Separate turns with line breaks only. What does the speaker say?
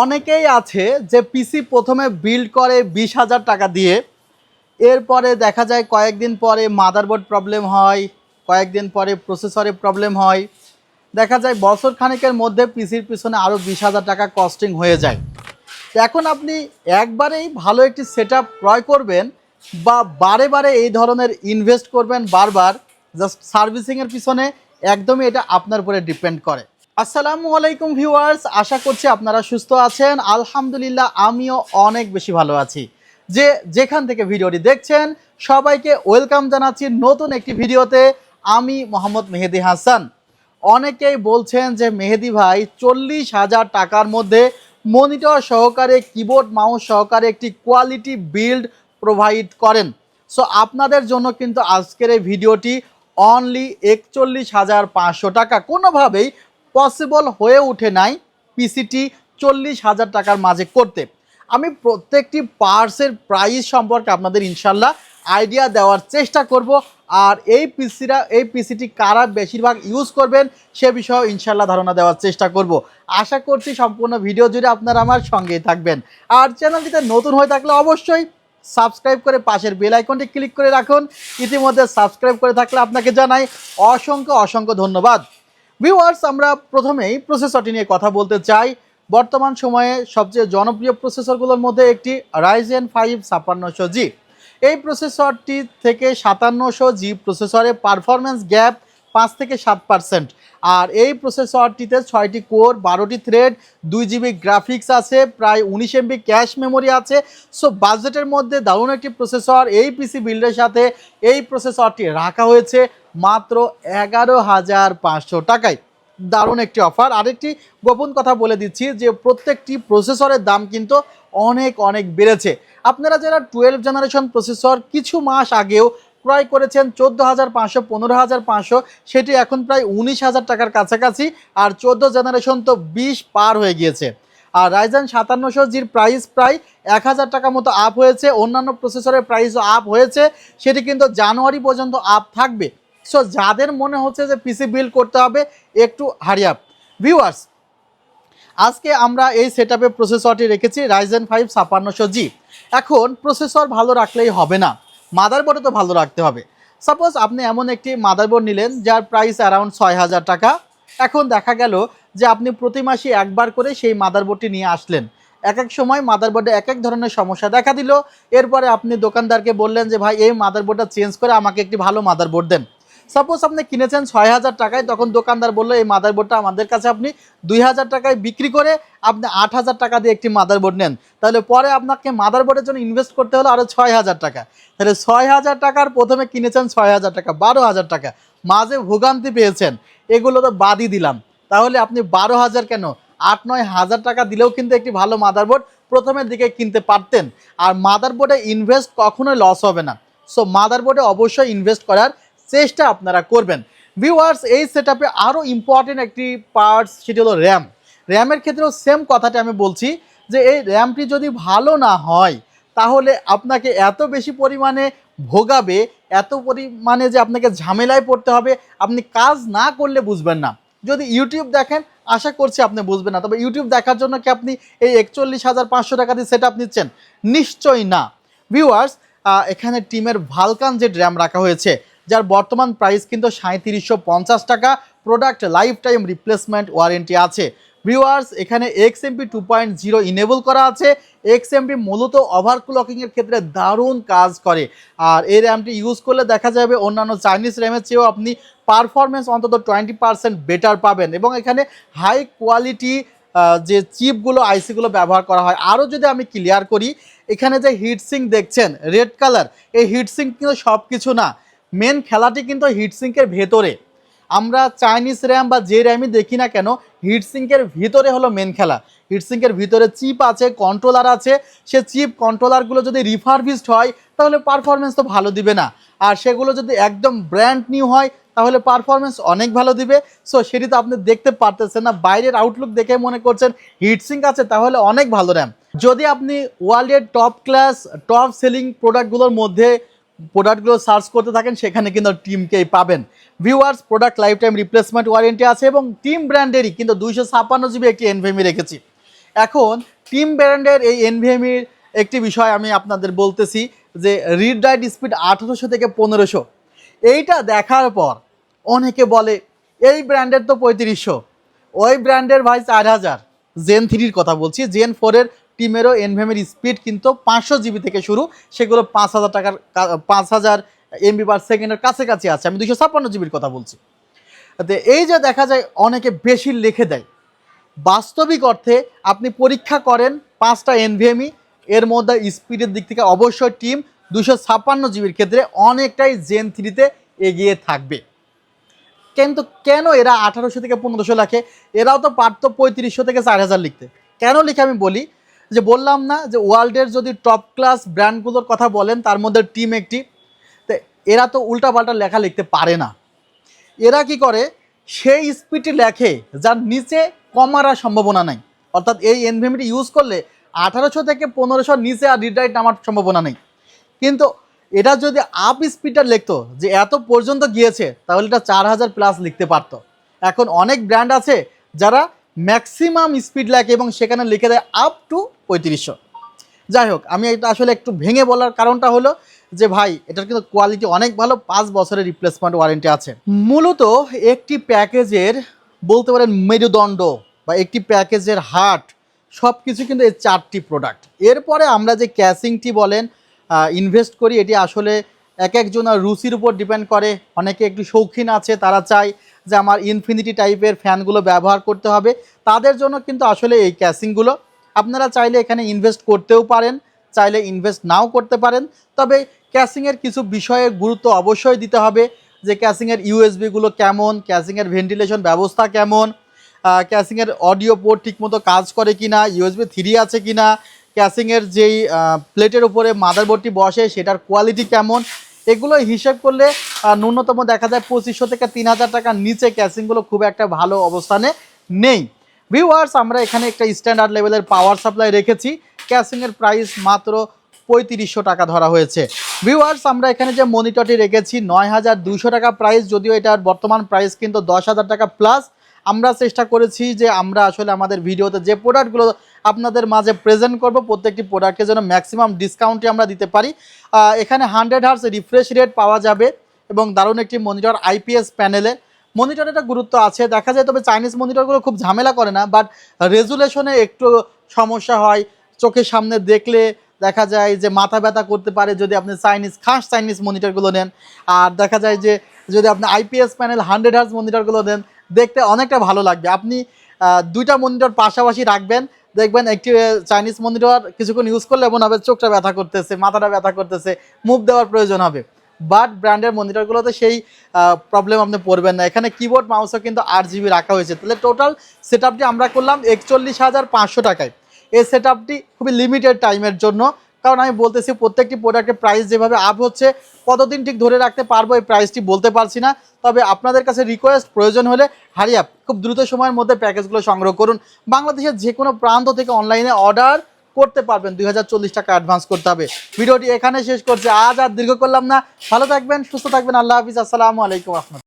অনেকেই আছে যে পিসি প্রথমে বিল্ড করে বিশ হাজার টাকা দিয়ে, এরপরে দেখা যায় কয়েকদিন পরে মাদারবোর্ড প্রবলেম হয়, কয়েকদিন পরে প্রসেসরে প্রবলেম হয়। দেখা যায় বছর খানেকের মধ্যে পিসির পিছনে আরও বিশ হাজার টাকা কস্টিং হয়ে যায়। এখন আপনি একবারেই ভালো একটি সেট ক্রয় করবেন বা বারে বারে এই ধরনের ইনভেস্ট করবেন বারবার, জাস্ট সার্ভিসিংয়ের পিছনে একদমই এটা আপনার উপরে ডিপেন্ড করে। আসসালামু আলাইকুম ভিউয়ার্স, আশা করছি আপনারা সুস্থ আছেন। আলহামদুলিল্লাহ, আমিও অনেক বেশি ভালো আছি। যে যেখান থেকে ভিডিওটি দেখছেন, সবাইকে ওয়েলকাম জানাচ্ছি নতুন একটি ভিডিওতে। আমি মোহাম্মদ মেহেদি হাসান। অনেকেই বলছেন যে, মেহেদি ভাই, চল্লিশ হাজার টাকার মধ্যে মনিটর সহকারে, কিবোর্ড, মাউস সহকারে একটি কোয়ালিটি বিল্ড প্রোভাইড করেন। সো আপনাদের জন্য কিন্তু আজকের এই ভিডিওটি অনলি একচল্লিশ হাজার পাঁচশো টাকা। কোনোভাবেই পসিবল হয়ে ওঠে নাই পিসিটি চল্লিশ হাজার টাকার মাঝে করতে। আমি প্রত্যেকটি পার্সের প্রাইস সম্পর্কে আপনাদের ইনশাল্লাহ আইডিয়া দেওয়ার চেষ্টা করব। আর এই পিসিরা এই পিসিটি কারা বেশিরভাগ ইউজ করবেন সে বিষয়ে ইনশাল্লাহ ধারণা দেওয়ার চেষ্টা করব। আশা করছি সম্পূর্ণ ভিডিও জুড়ে আপনারা আমার সঙ্গেই থাকবেন। আর চ্যানেলটিতে নতুন হয়ে থাকলে অবশ্যই সাবস্ক্রাইব করে পাশের বেল আইকনটি ক্লিক করে রাখুন। ইতিমধ্যে সাবস্ক্রাইব করে থাকলে আপনাকে জানাই অসংখ্য অসংখ্য ধন্যবাদ। ভিউয়ার্স আমরা প্রথমেই প্রসেসরটি নিয়ে কথা বলতে চাই। বর্তমান সময়ে সবচেয়ে জনপ্রিয় প্রসেসরগুলোর মধ্যে একটি রাইজেন ফাইভ ছাপ্পান্নশো জি এই প্রসেসরটি থেকে সাতান্নশো জি প্রসেসরে পারফরমেন্স গ্যাপ পাঁচ থেকে সাত পার্সেন্ট আর এই প্রসেসরটিতে ছয়টি কোর বারোটি থ্রেড দুই জিবি গ্রাফিক্স আছে, প্রায় উনিশ এমবি ক্যাশ মেমোরি আছে। সো বাজেটের মধ্যে দারুণ একটি প্রসেসর এই পিসি বিল্ডের সাথে এই প্রসেসরটি রাখা হয়েছে। মাত্র এগারো হাজার পাঁচশো টাকায়। দারুণ একটি অফার। আরেকটি গোপন কথা বলে দিচ্ছি যে প্রত্যেকটি প্রসেসরের দাম কিন্তু অনেক অনেক বেড়েছে। আপনারা যারা টুয়েলভ জেনারেশন প্রসেসর কিছু মাস আগেও ক্রয় করেছেন, চোদ্দ হাজার পাঁচশো, পনেরো হাজার পাঁচশো, সেটি এখন প্রায় উনিশ হাজার টাকার কাছাকাছি আর চোদ্দ জেনারেশন তো বিশ পার হয়ে গিয়েছে। আর রাইজান সাতান্নশো জির প্রাইস প্রায় এক হাজার টাকা মতো আপ হয়েছে। অন্যান্য প্রসেসরের প্রাইসও আপ হয়েছে। সেটি কিন্তু জানুয়ারি পর্যন্ত আপ থাকবে। সো যাদের মনে হচ্ছে যে পিসি বিল্ড করতে হবে, একটু হারিয়াপ ভিউয়ার্স আজকে আমরা এই সেট প্রসেসরটি রেখেছি রাইজেন ফাইভ ছাপান্নশো জি এখন প্রসেসর ভালো রাখলেই হবে না। মাদারবোর্ডে তো ভালো রাখতে হবে। সাপোজ আপনি এমন একটি মাদারবোর্ড নিলেন, যার প্রাইস অ্যারাউন্ড ছয় হাজার টাকা। এখন দেখা গেল যে আপনি প্রতি মাসে একবার করে সেই মাদারবোর্ডটি নিয়ে আসলেন। এক এক সময় মাদারবোর্ডে এক এক ধরনের সমস্যা দেখা দিল। এরপরে আপনি দোকানদারকে বললেন যে, ভাই, এই মাদারবোর্ডটা চেঞ্জ করে আমাকে একটি ভালো মাদারবোর্ড দেন। সাপোজ আপনি কিনেছেন ছয় হাজার টাকায়, তখন দোকানদার বলল, এই মাদারবোর্ডটা আমাদের কাছে আপনি দুই হাজার টাকায় বিক্রি করে আপনি আট হাজার টাকা দিয়ে একটি মাদারবোর্ড নেন। তাহলে পরে আপনাকে মাদারবোর্ডের জন্য ইনভেস্ট করতে হলো আরও ছয় হাজার টাকা। তাহলে ছয় হাজার টাকার প্রথমে কিনেছেন ছয় হাজার টাকা, বারো হাজার টাকা। মাঝে ভোগান্তি পেয়েছেন, এগুলো তো বাদই দিলাম। তাহলে আপনি বারো হাজার কেন? আট নয় হাজার টাকা দিলেও কিন্তু একটি ভালো মাদারবোর্ড প্রথমের দিকে কিনতে পারতেন। আর মাদারবোর্ডে ইনভেস্ট কখনোই লস হবে না। সো মাদারবোর্ডে অবশ্যই ইনভেস্ট করার চেষ্টা আপনারা করবেন। ভিউয়ার্স এই সেট আপে আরও ইম্পর্টেন্ট একটি পার্টস সেটি হলো র্যাম র্যামের ক্ষেত্রেও সেম কথাটা আমি বলছি যে, এই র্যামটি যদি ভালো না হয়, তাহলে আপনাকে এত বেশি পরিমাণে ভোগাবে, এত পরিমাণে যে আপনাকে ঝামেলায় পড়তে হবে, আপনি কাজ না করলে বুঝবেন না। যদি ইউটিউব দেখেন, আশা করছি আপনি বুঝবেন না। তবে ইউটিউব দেখার জন্য কি আপনি এই একচল্লিশ হাজার পাঁচশো টাকা দিয়ে সেট আপ নিচ্ছেন? নিশ্চয়ই না। ভিউয়ার্স এখানে টিমের ভালকান যে র্যাম রাখা হয়েছে যার বর্তমান প্রাইস কিন্তু সাঁত্রিশশো পঞ্চাশ টাকা। Product life time replacement warranty আছে। ভিউয়ার্স এখানে X MP two point zero enable করা আছে। এক্স এমপি মূলত ওভারক্লকিংয়ের ক্ষেত্রে দারুণ কাজ করে। আর এই র্যামটি ইউজ করলে দেখা যাবে অন্যান্য চাইনিজ র্যামের চেয়েও আপনি পারফরমেন্স অন্তত টোয়েন্টি পার্সেন্ট বেটার পাবেন। এবং এখানে হাই কোয়ালিটি যে চিপগুলো আইসিগুলো ব্যবহার করা হয়। আরও যদি আমি ক্লিয়ার করি, এখানে যে হিটসিং দেখছেন রেড কালার এই হিটসিং কিন্তু সব কিছু না। মেন খেলাটি কিন্তু হিটসিঙ্কের ভেতরে। আমরা চাইনিজ র্যাম বা যে র্যামই দেখি না কেন হিটসিঙ্কের ভিতরে হলো মেন খেলা। হিটসিঙ্কের ভিতরে চিপ আছে কন্ট্রোলার আছে। সে চিপ কন্ট্রোলারগুলো যদি রিফারভিসড হয়, তাহলে পারফরমেন্স তো ভালো দিবে না। আর সেগুলো যদি একদম ব্র্যান্ড নিউ হয়, তাহলে পারফরমেন্স অনেক ভালো দিবে। সো সেটি তো আপনি দেখতে পারতেছেন না। বাইরের আউটলুক দেখে মনে করছেন হিটসিঙ্ক আছে, তাহলে অনেক ভালো র্যাম। যদি আপনি ওয়ার্ল্ডের টপ ক্লাস টপ সেলিং প্রোডাক্টগুলোর মধ্যে প্রোডাক্টগুলো সার্চ করতে থাকেন, সেখানে কিন্তু টিমকেই পাবেন। Viewers product lifetime replacement warranty আছে এবং টিম ব্র্যান্ডেরই কিন্তু দুইশো ছাপ্পান্ন জিবি একটি এনভেমি রেখেছি। এখন টিম ব্র্যান্ডের এই এনভিএমির একটি বিষয় আমি আপনাদের বলতেছি যে রিড রাইট স্পিড আঠেরোশো থেকে পনেরোশো। এইটা দেখার পর অনেকে বলে, এই ব্র্যান্ডের তো পঁয়ত্রিশশো। ওই ব্র্যান্ডের ভাই চার হাজার। জেন থ্রির কথা বলছি। জেন ফোরের টিমেরও এনভিএমের স্পিড কিন্তু পাঁচশো জিবি থেকে শুরু। সেগুলো পাঁচ হাজার টাকার পাঁচ হাজার এমবি পার সেকেন্ডের কাছাকাছি আছে। আমি দুশো ছাপ্পান্ন জিবির কথা বলছি। তো এই যে দেখা যায় অনেকে বেশি লিখে দেয়। বাস্তবিক অর্থে আপনি পরীক্ষা করেন পাঁচটা এনভিএমই, এর মধ্যে স্পিডের দিক থেকে অবশ্যই টিম দুশো ছাপ্পান্ন জিবির ক্ষেত্রে অনেকটাই জেন থ্রিতে এগিয়ে থাকবে। কিন্তু কেন এরা আঠারোশো থেকে পনেরোশো লেখে? এরাও তো পারতো পঁয়ত্রিশশো থেকে চার হাজার লিখতে। কেন লিখে আমি বলি? যে বললাম না যে ওয়ার্ল্ডের যদি টপ ক্লাস ব্র্যান্ডগুলোর কথা বলেন, তার মধ্যে টিম একটি। তো এরা তো উল্টাপাল্টা লেখা লিখতে পারে না। এরা কি করে? সেই স্পিডে লেখে, যার নিচে কমার সম্ভাবনা নাই। অর্থাৎ এই এনভিএমটি ইউজ করলে আঠারোশো থেকে পনেরোশোর নিচে আর রিডাইট নামার সম্ভাবনা নেই। কিন্তু এটা যদি আপ স্পিডটা লিখতো, যে এত পর্যন্ত গিয়েছে, তাহলে এটা চার হাজার প্লাস লিখতে পারতো। এখন অনেক ব্র্যান্ড আছে যারা ম্যাক্সিমাম স্পিড লেখে এবং সেখানে লিখে দেয় আপ টু পঁয়ত্রিশশো। যাই হোক, আমি এটা আসলে একটু ভেঙে বলার কারণটা হলো যে ভাই, এটার কিন্তু কোয়ালিটি অনেক ভালো, পাঁচ বছরের রিপ্লেসমেন্ট ওয়ারেন্টি আছে। মূলত একটি প্যাকেজের বলতে পারেন মেরুদণ্ড বা একটি প্যাকেজের হার্ট সব কিছু কিন্তু এই চারটি প্রোডাক্ট এরপরে আমরা যে ক্যাসিংটি বলেন ইনভেস্ট করি, এটি আসলে এক একজনের রুচির উপর ডিপেন্ড করে। অনেকে একটু শৌখিন আছে, তারা চায় যে আমার ইনফিনিটি টাইপের ফ্যানগুলো ব্যবহার করতে হবে। তাদের জন্য কিন্তু আসলে এই ক্যাসিংগুলো আপনারা চাইলে এখানে ইনভেস্ট করতেও পারেন, চাইলে ইনভেস্ট নাও করতে পারেন। তবে ক্যাসিংয়ের কিছু বিষয়ে গুরুত্ব অবশ্যই দিতে হবে যে ক্যাসিংয়ের ইউএসবিগুলো কেমন ক্যাসিংয়ের ভেন্টিলেশন ব্যবস্থা কেমন ক্যাসিংয়ের অডিও পোর্ট ঠিকমতো কাজ করে কি না ইউএসবি থ্রি আছে কি না ক্যাসিংয়ের যেই প্লেটের উপরে মাদারবোর্ডটি বসে সেটার কোয়ালিটি কেমন এগুলো হিসেব করলে ন্যূনতম দেখা যায় পঁচিশশো থেকে তিন হাজার টাকার নিচে ক্যাশিংগুলো খুব একটা ভালো অবস্থানে নেই। ভিউয়ার্স আমরা এখানে একটা স্ট্যান্ডার্ড লেভেলের পাওয়ার সাপ্লাই রেখেছি। ক্যাসিংয়ের প্রাইস মাত্র পঁয়ত্রিশশো টাকা ধরা হয়েছে। ভিউয়ার্স আমরা এখানে যে মনিটরটি রেখেছি, নয় হাজার দুশো টাকা প্রাইস যদিও এটার বর্তমান প্রাইস কিন্তু দশ হাজার টাকা প্লাস আমরা চেষ্টা করেছি যে আমরা আসলে আমাদের ভিডিওতে যে প্রোডাক্টগুলো আপনাদের মাঝে প্রেজেন্ট করব। প্রত্যেকটি প্রোডাক্টের জন্য ম্যাক্সিমাম ডিসকাউন্টই আমরা দিতে পারি। এখানে হান্ড্রেড হার্স রিফ্রেশ রেট পাওয়া যাবে এবং দারুণ একটি মনিটর আইপিএস প্যানেলে মনিটরের একটা গুরুত্ব আছে। দেখা যায় তবে চাইনিজ মনিটরগুলো খুব ঝামেলা করে না বাট রেজুলেশনে একটু সমস্যা হয়। চোখের সামনে দেখলে দেখা যায় যে মাথা ব্যথা করতে পারে যদি আপনি চাইনিজ খাস চাইনিজ মনিটরগুলো নেন। আর দেখা যায় যে যদি আপনি আইপিএস প্যানেল হান্ড্রেড হার্স মনিটরগুলো নেন, দেখতে অনেকটা ভালো লাগবে। আপনি দুইটা মনিটর পাশাপাশি রাখবেন। দেখবেন একটি চাইনিজ মনিটর কিছুক্ষণ ইউজ করলে এমন হবে চোখটা ব্যথা করতেছে, মাথাটা ব্যথা করতেছে মুভ দেওয়ার প্রয়োজন হবে। বাট ব্র্যান্ডের মনিটরগুলোতে সেই প্রবলেম আপনি পড়বেন না। এখানে কিবোর্ড মাউসও কিন্তু আট জিবি রাখা হয়েছে। তাহলে টোটাল সেট আমরা করলাম একচল্লিশ হাজার পাঁচশো টাকায়। এই সেট আপটি খুবই লিমিটেড টাইমের জন্য। কারণ আমি বলতেছি প্রত্যেকটি প্রোডাক্টের প্রাইস যেভাবে আপ হচ্ছে, কতদিন ঠিক ধরে রাখতে পারব এই প্রাইসটি বলতে পারছি না। তবে আপনাদের কাছে রিকোয়েস্ট প্রয়োজন হলে হারি আপ খুব দ্রুত সময়ের মধ্যে প্যাকেজগুলো সংগ্রহ করুন। বাংলাদেশের যে কোনো প্রান্ত থেকে অনলাইনে অর্ডার করতে পারবেন দু হাজার চল্লিশ টাকা অ্যাডভান্স করতে হবে। ভিডিওটি এখানে শেষ করছে, আজ আর দীর্ঘ করলাম না। ভালো থাকবেন, সুস্থ থাকবেন, আল্লাহ হাফিজ, আসসালামু আলাইকুম, রহমতুল্লাহ।